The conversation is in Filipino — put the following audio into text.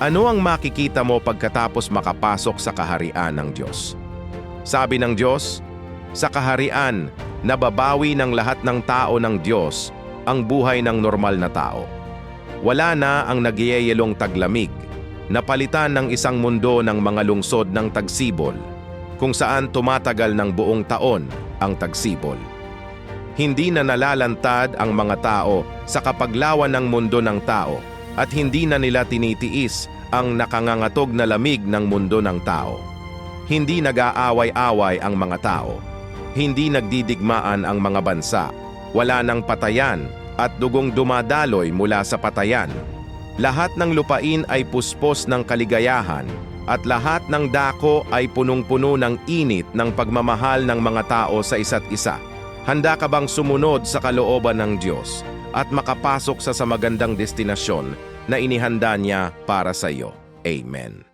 Ano ang makikita mo pagkatapos makapasok sa kaharian ng Diyos? Sabi ng Diyos, sa kaharian, nababawi ng lahat ng tao ng Diyos ang buhay ng normal na tao. Wala na ang nagyayelong taglamig, napalitan ng isang mundo ng mga lungsod ng tagsibol, kung saan tumatagal ng buong taon ang tagsibol. Hindi na nalalantad ang mga tao sa kapaglawan ng mundo ng tao at hindi na nila tinitiis ang nakangangatog na lamig ng mundo ng tao. Hindi nag-aaway-away ang mga tao. Hindi nagdidigmaan ang mga bansa. Wala nang patayan at dugong dumadaloy mula sa patayan. Lahat ng lupain ay puspos ng kaligayahan at lahat ng dako ay punong-puno ng init ng pagmamahal ng mga tao sa isa't isa. Handa ka bang sumunod sa kalooban ng Diyos at makapasok sa sa magandang destinasyon na inihanda niya para sa iyo? Amen.